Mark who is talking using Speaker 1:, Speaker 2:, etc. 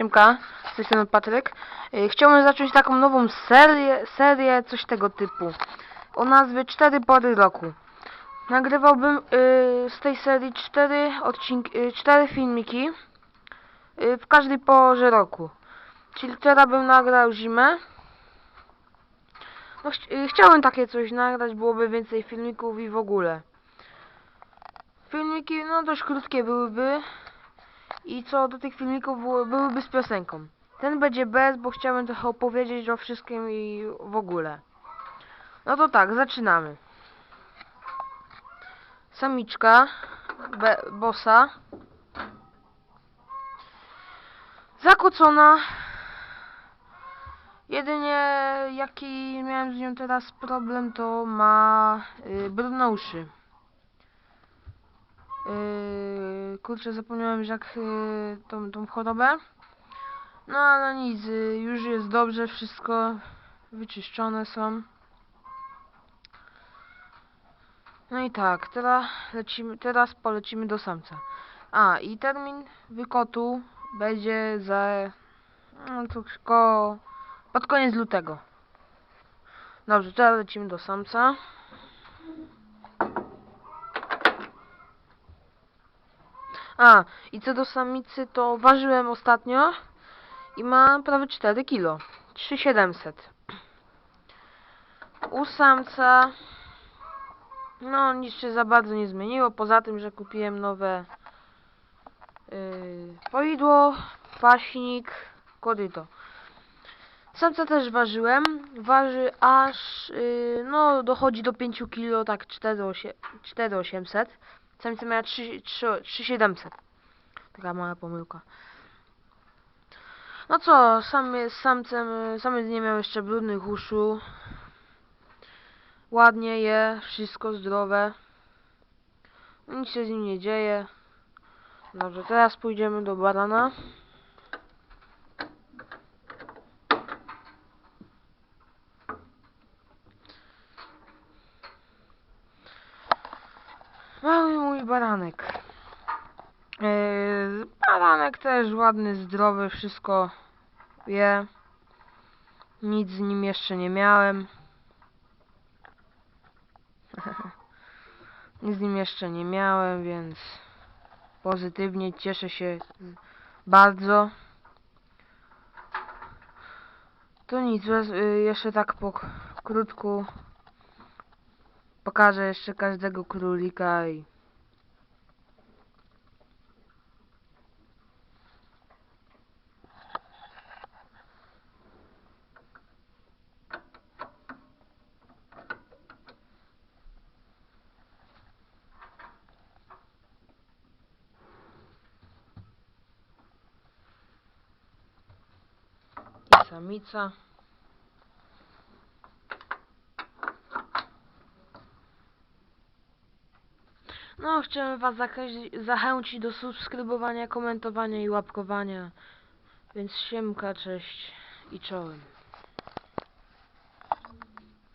Speaker 1: Siemka, z tej strony Patryk. Chciałbym zacząć taką nową serię, serię coś tego typu. O nazwie 4 pory roku. Nagrywałbym y, z tej serii 4 odcinki, y, 4 filmiki y, w każdej porze roku. Czyli teraz bym nagrał zimę. No, chci- y, takie coś nagrać, byłoby więcej filmików i w ogóle. Filmiki no dość krótkie byłyby. I co do tych filmików byłyby z piosenką. Ten będzie bez, bo chciałem trochę opowiedzieć o wszystkim i w ogóle. No to tak, zaczynamy. Samiczka, be, bossa. Zakłócona. Jedynie jaki miałem z nią teraz problem, to ma y, brudne uszy. Yy, kurczę, zapomniałem jak yy, tą, tą chorobę. No ale nic, yy, już jest dobrze, wszystko wyczyszczone są. No i tak, teraz lecimy, teraz polecimy do samca. A, i termin wykotu będzie za no, to tylko pod koniec lutego. Dobrze, teraz lecimy do samca. A, i co do samicy, to ważyłem ostatnio i ma prawie 4 kg. 3700. U samca no nic się za bardzo nie zmieniło, poza tym, że kupiłem nowe yy, poidło, paśnik, koryto. Samca też ważyłem, waży aż, yy, no dochodzi do 5 kg, tak 4800. Samica miała 3 3 3700. Taka mała pomyłka. No co, sam samcem, samiec nie miał jeszcze brudnych uszu. Ładnie je, wszystko zdrowe. Nic się z nim nie dzieje. Dobrze, teraz pójdziemy do barana. Mały mój baranek. Yy, baranek też ładny, zdrowy, wszystko je. Nic z nim jeszcze nie miałem. Nic z nim jeszcze nie miałem, więc pozytywnie cieszę się bardzo. To nic, y, jeszcze tak po krótku pokażę jeszcze każdego królika i i samica. No, chciałem Was zachęcić do subskrybowania, komentowania i łapkowania. Więc siemka, cześć i czołem.